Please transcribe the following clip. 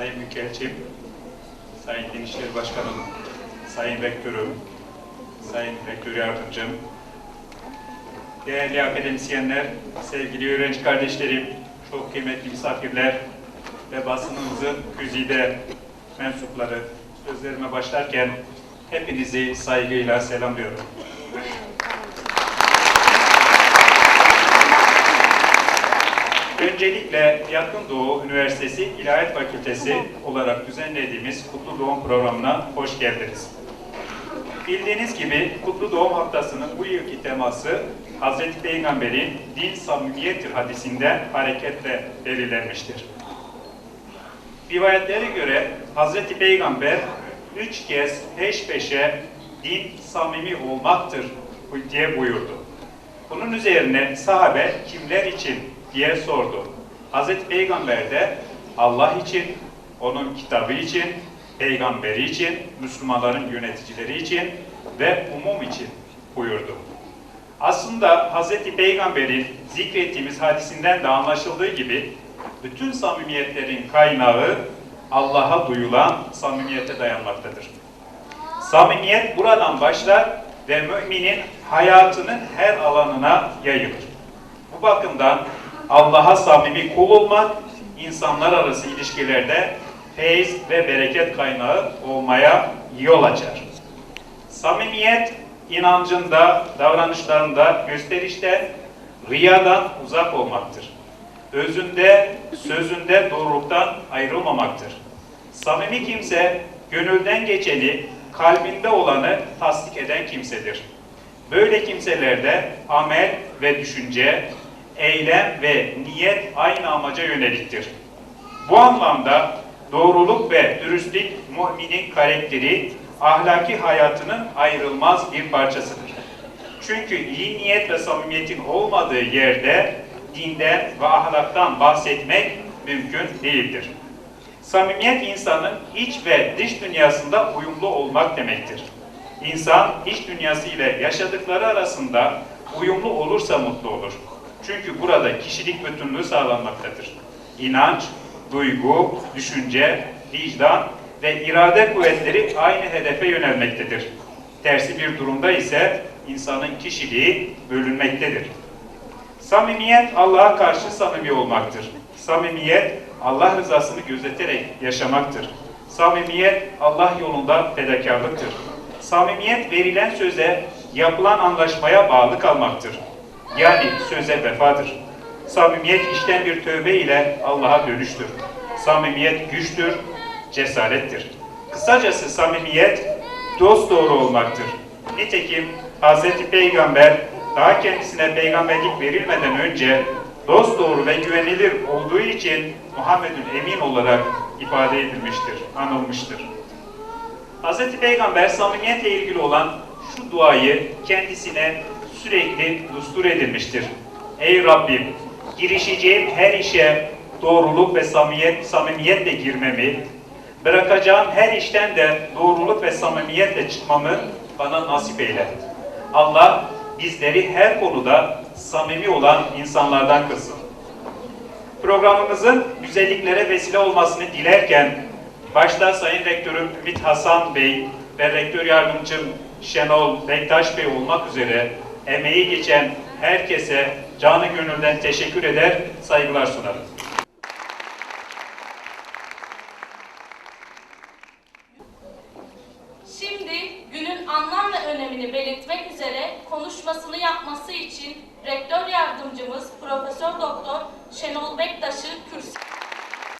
Sayın Büyükelçim, Sayın İşleri Başkanım, Sayın Rektörüm, Sayın Rektör Yardımcım, değerli akademisyenler, sevgili öğrenci kardeşlerim, çok kıymetli misafirler ve basınımızın güzide mensupları, sözlerime başlarken hepinizi saygıyla selamlıyorum. Öncelikle Yakın Doğu Üniversitesi İlahiyat Fakültesi olarak düzenlediğimiz Kutlu Doğum programına hoş geldiniz. Bildiğiniz gibi Kutlu Doğum Haftası'nın bu yılki teması Hz. Peygamber'in din samimiyettir hadisinden hareketle belirlenmiştir. Rivayetlere göre Hz. Peygamber üç kez peş peşe din samimi olmaktır diye buyurdu. Bunun üzerine sahabe kimler için diye sordu. Hazreti Peygamber de Allah için, onun kitabı için, peygamberi için, Müslümanların yöneticileri için ve umum için buyurdu. Aslında Hazreti Peygamber'in zikrettiğimiz hadisinden de anlaşıldığı gibi bütün samimiyetlerin kaynağı Allah'a duyulan samimiyete dayanmaktadır. Samimiyet buradan başlar ve müminin hayatının her alanına yayılır. Bu bakımdan Allah'a samimi kul olmak, insanlar arası ilişkilerde feyiz ve bereket kaynağı olmaya yol açar. Samimiyet, inancında, davranışlarında, gösterişte, riyadan uzak olmaktır. Özünde, sözünde doğruluktan ayrılmamaktır. Samimi kimse, gönülden geçeni, kalbinde olanı tasdik eden kimsedir. Böyle kimselerde amel ve düşünce, eylem ve niyet aynı amaca yöneliktir. Bu anlamda doğruluk ve dürüstlük müminin karakteri, ahlaki hayatının ayrılmaz bir parçasıdır. Çünkü iyi niyet ve samimiyetin olmadığı yerde dinden ve ahlaktan bahsetmek mümkün değildir. Samimiyet insanın iç ve dış dünyasında uyumlu olmak demektir. İnsan iç dünyası ile yaşadıkları arasında uyumlu olursa mutlu olur. Çünkü burada kişilik bütünlüğü sağlanmaktadır. İnanç, duygu, düşünce, vicdan ve irade kuvvetleri aynı hedefe yönelmektedir. Tersi bir durumda ise insanın kişiliği bölünmektedir. Samimiyet Allah'a karşı samimi olmaktır. Samimiyet Allah rızasını gözeterek yaşamaktır. Samimiyet Allah yolunda fedakarlıktır. Samimiyet verilen söze, yapılan anlaşmaya bağlı kalmaktır. Yani söze vefadır. Samimiyet işten bir tövbe ile Allah'a dönüştür. Samimiyet güçtür, cesarettir. Kısacası samimiyet dost doğru olmaktır. Nitekim Hz. Peygamber daha kendisine peygamberlik verilmeden önce dost doğru ve güvenilir olduğu için Muhammed'ün emin olarak ifade edilmiştir, anılmıştır. Hz. Peygamber samimiyetle ilgili olan şu duayı kendisine sürekli dustur edilmiştir. Ey Rabbim, girişeceğim her işe doğruluk ve samimiyet, samimiyetle girmemi, bırakacağım her işten de doğruluk ve samimiyetle çıkmamı bana nasip eyle. Allah bizleri her konuda samimi olan insanlardan kılsın. Programımızın güzelliklere vesile olmasını dilerken, başta Sayın Rektörüm Ümit Hasan Bey ve Rektör Yardımcım Şenol Bektaş Bey olmak üzere emeği geçen herkese canı gönülden teşekkür eder, saygılar sunarım. Şimdi günün anlam ve önemini belirtmek üzere konuşmasını yapması için Rektör Yardımcımız Profesör Doktor Şenol Bektaş'ı kürsüye